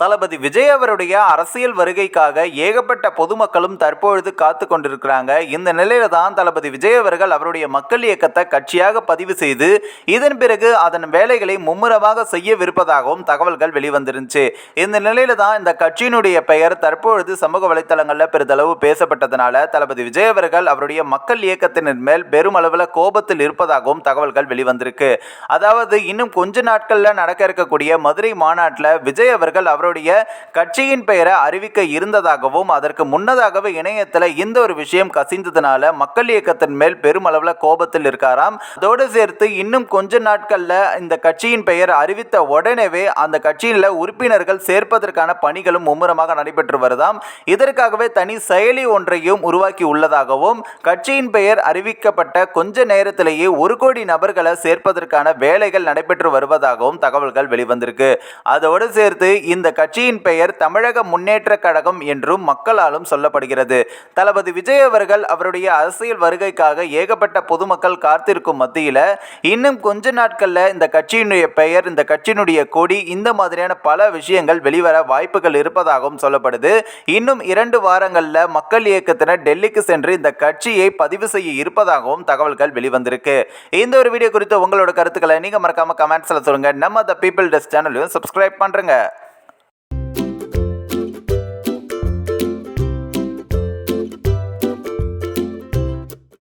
தளபதி விஜய் அவருடைய அரசியல் வருகைக்காக ஏகப்பட்ட பொதுமக்களும் தற்பொழுது காத்து கொண்டிருக்கிறாங்க. இந்த நிலையில தான் தளபதி விஜய் அவர்கள் அவருடைய மக்கள் இயக்கத்தை கட்சியாக பதிவு செய்து இதன் பிறகு அதன் வேலைகளை மும்முரமாக செய்யவிருப்பதாகவும் தகவல்கள் வெளிவந்திருந்துச்சு. இந்த நிலையில தான் இந்த கட்சியினுடைய பெயர் தற்பொழுது சமூக வலைத்தளங்களில் பெரிதளவு பேசப்பட்டதனால தளபதி விஜய் அவர்கள் அவருடைய மக்கள் இயக்கத்தினர் மேல் பெருமளவில் கோபத்தில் இருப்பதாகவும் தகவல்கள் வெளிவந்திருக்கு. அதாவது இன்னும் கொஞ்ச நாட்களில் நடக்க இருக்கக்கூடிய மதுரை மாநாட்டில் விஜய் அவர்கள் அவர் அவருடைய கட்சியின் பெயரை அறிவிக்க இருந்ததாகவும் அதற்கு முன்னதாகவே இணையத்தில் இந்த ஒரு விஷயம் கசிந்ததுனால மக்கள் இயக்கத்தின் மேல் பெருமளவில் கோபத்தில் இருக்காராம். அதோடு சேர்த்து இன்னும் கொஞ்ச நாட்களில் இந்த கட்சியின் பெயர் அறிவித்த உடனேவே அந்த கட்சியில் உறுப்பினர்கள் சேர்ப்பதற்கான பணிகளும் மும்முரமாக நடைபெற்று வருதாம். இதற்காகவே தனி செயலி ஒன்றையும் உருவாக்கி உள்ளதாகவும் கட்சியின் பெயர் அறிவிக்கப்பட்ட கொஞ்ச நேரத்திலேயே ஒரு கோடி நபர்களை சேர்ப்பதற்கான வேலைகள் நடைபெற்று வருவதாகவும் தகவல்கள் வெளிவந்திருக்கு. அதோடு சேர்த்து இந்த கட்சியின் பெயர் தமிழக முன்னேற்ற கழகம் என்றும் மக்களாலும் சொல்லப்படுகிறது. தளபதி விஜய் அவர்கள் அவருடைய அரசியல் வருகைக்காக ஏகப்பட்ட பொதுமக்கள் காத்திருக்கும் மத்தியில் இன்னும் கொஞ்ச நாட்களில் இந்த கட்சியினுடைய பெயர் இந்த கட்சியினுடைய கொடி இந்த மாதிரியான பல விஷயங்கள் வெளிவர வாய்ப்புகள் இருப்பதாகவும் சொல்லப்படுது. இன்னும் இரண்டு வாரங்களில் மக்கள் இயக்கத்தினர் டெல்லிக்கு சென்று இந்த கட்சியை பதிவு செய்ய இருப்பதாகவும் தகவல்கள் வெளிவந்திருக்கு. இந்த ஒரு வீடியோ குறித்து உங்களோட கருத்துக்களை நீங்கள் மறக்காமல் கமெண்ட்ஸில் சொல்லுங்கள் நம்ம த பீப்பிள் டெஸ்ட் சேனலையும் சப்ஸ்கிரைப் பண்ணுறேங்க